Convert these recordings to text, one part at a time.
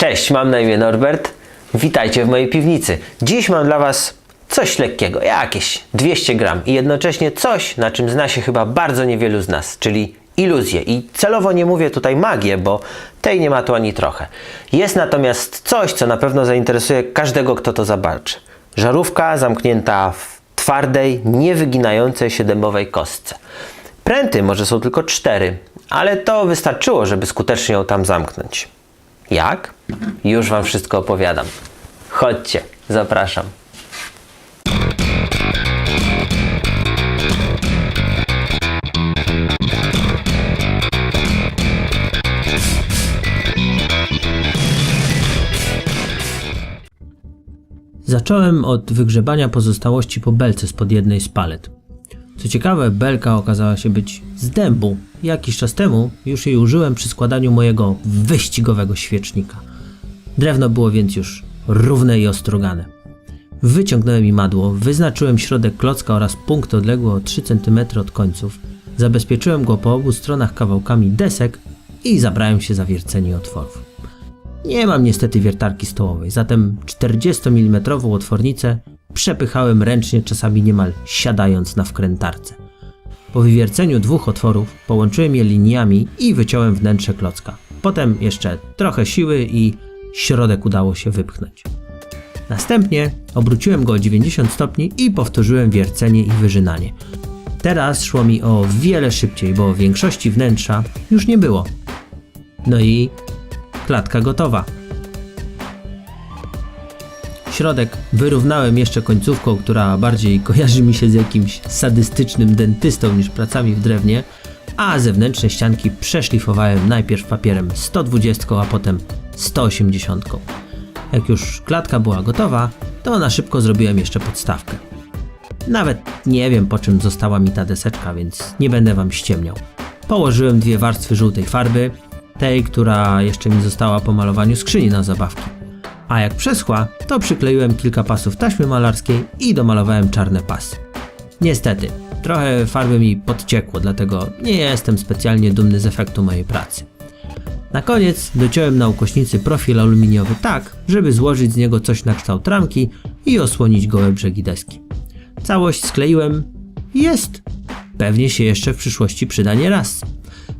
Cześć, mam na imię Norbert. Witajcie w mojej piwnicy. Dziś mam dla Was coś lekkiego, jakieś 200 gram i jednocześnie coś, na czym zna się chyba bardzo niewielu z nas, czyli iluzję. I celowo nie mówię tutaj magię, bo tej nie ma tu ani trochę. Jest natomiast coś, co na pewno zainteresuje każdego, kto to zobaczy. Żarówka zamknięta w twardej, niewyginającej się dębowej kostce. Pręty może są tylko cztery, ale to wystarczyło, żeby skutecznie ją tam zamknąć. Jak? Już Wam wszystko opowiadam. Chodźcie, zapraszam. Zacząłem od wygrzebania pozostałości po belce spod jednej z palet. Co ciekawe, belka okazała się być z dębu. Jakiś czas temu już jej użyłem przy składaniu mojego wyścigowego świecznika. Drewno było więc już równe i ostrogane. Wyciągnąłem imadło, wyznaczyłem środek klocka oraz punkt odległy o 3 cm od końców, zabezpieczyłem go po obu stronach kawałkami desek i zabrałem się za wiercenie otworów. Nie mam niestety wiertarki stołowej, zatem 40 mm otwornicę przepychałem ręcznie, czasami niemal siadając na wkrętarce. Po wywierceniu dwóch otworów połączyłem je liniami i wyciąłem wnętrze klocka. Potem jeszcze trochę siły i środek udało się wypchnąć. Następnie obróciłem go o 90 stopni i powtórzyłem wiercenie i wyrzynanie. Teraz szło mi o wiele szybciej, bo większości wnętrza już nie było. No i klatka gotowa. Środek wyrównałem jeszcze końcówką, która bardziej kojarzy mi się z jakimś sadystycznym dentystą niż pracami w drewnie, a zewnętrzne ścianki przeszlifowałem najpierw papierem 120, a potem 180. Jak już klatka była gotowa, to na szybko zrobiłem jeszcze podstawkę. Nawet nie wiem po czym została mi ta deseczka, więc nie będę wam ściemniał. Położyłem dwie warstwy żółtej farby, tej, która jeszcze mi została po malowaniu skrzyni na zabawki. A jak przeschła, to przykleiłem kilka pasów taśmy malarskiej i domalowałem czarne pasy. Niestety, trochę farby mi podciekło, dlatego nie jestem specjalnie dumny z efektu mojej pracy. Na koniec dociąłem na ukośnicy profil aluminiowy tak, żeby złożyć z niego coś na kształt ramki i osłonić gołe brzegi deski. Całość skleiłem jest. Pewnie się jeszcze w przyszłości przyda nie raz.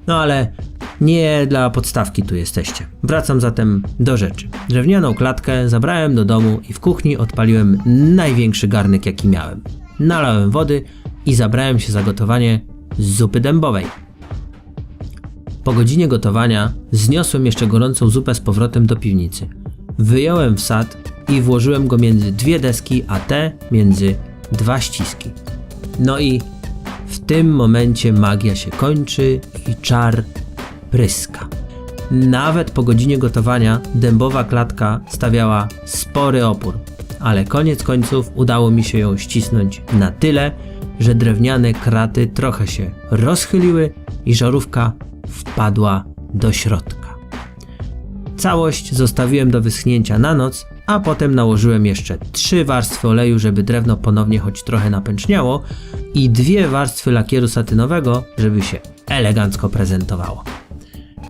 No ale nie dla podstawki tu jesteście. Wracam zatem do rzeczy. Drewnianą klatkę zabrałem do domu i w kuchni odpaliłem największy garnek jaki miałem. Nalałem wody i zabrałem się za gotowanie zupy dębowej. Po godzinie gotowania zniosłem jeszcze gorącą zupę z powrotem do piwnicy. Wyjąłem wsad i włożyłem go między dwie deski, a te między dwa ściski. No i w tym momencie magia się kończy i czar pryska. Nawet po godzinie gotowania dębowa klatka stawiała spory opór, ale koniec końców udało mi się ją ścisnąć na tyle, że drewniane kraty trochę się rozchyliły i żarówka wpadła do środka. Całość zostawiłem do wyschnięcia na noc, a potem nałożyłem jeszcze trzy warstwy oleju, żeby drewno ponownie choć trochę napęczniało i dwie warstwy lakieru satynowego, żeby się elegancko prezentowało.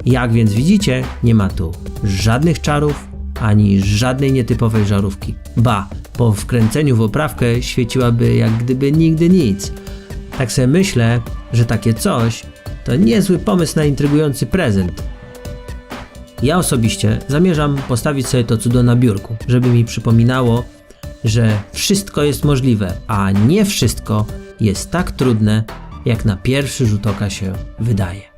Jak więc widzicie, nie ma tu żadnych czarów, ani żadnej nietypowej żarówki. Ba, po wkręceniu w oprawkę świeciłaby jak gdyby nigdy nic. Tak sobie myślę, że takie coś to niezły pomysł na intrygujący prezent. Ja osobiście zamierzam postawić sobie to cudo na biurku, żeby mi przypominało, że wszystko jest możliwe, a nie wszystko jest tak trudne, jak na pierwszy rzut oka się wydaje.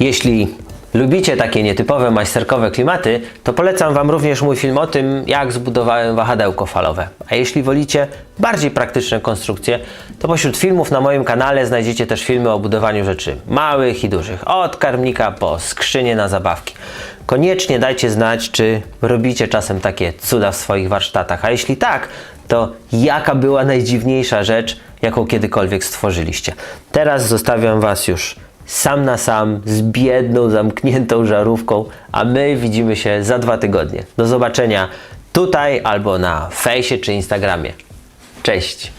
Jeśli lubicie takie nietypowe majsterkowe klimaty, to polecam Wam również mój film o tym, jak zbudowałem wahadełko falowe. A jeśli wolicie bardziej praktyczne konstrukcje, to pośród filmów na moim kanale znajdziecie też filmy o budowaniu rzeczy małych i dużych, od karmnika po skrzynie na zabawki. Koniecznie dajcie znać, czy robicie czasem takie cuda w swoich warsztatach, a jeśli tak, to jaka była najdziwniejsza rzecz, jaką kiedykolwiek stworzyliście. Teraz zostawiam Was już sam na sam z biedną, zamkniętą żarówką, a my widzimy się za dwa tygodnie. Do zobaczenia tutaj albo na fejsie czy Instagramie. Cześć!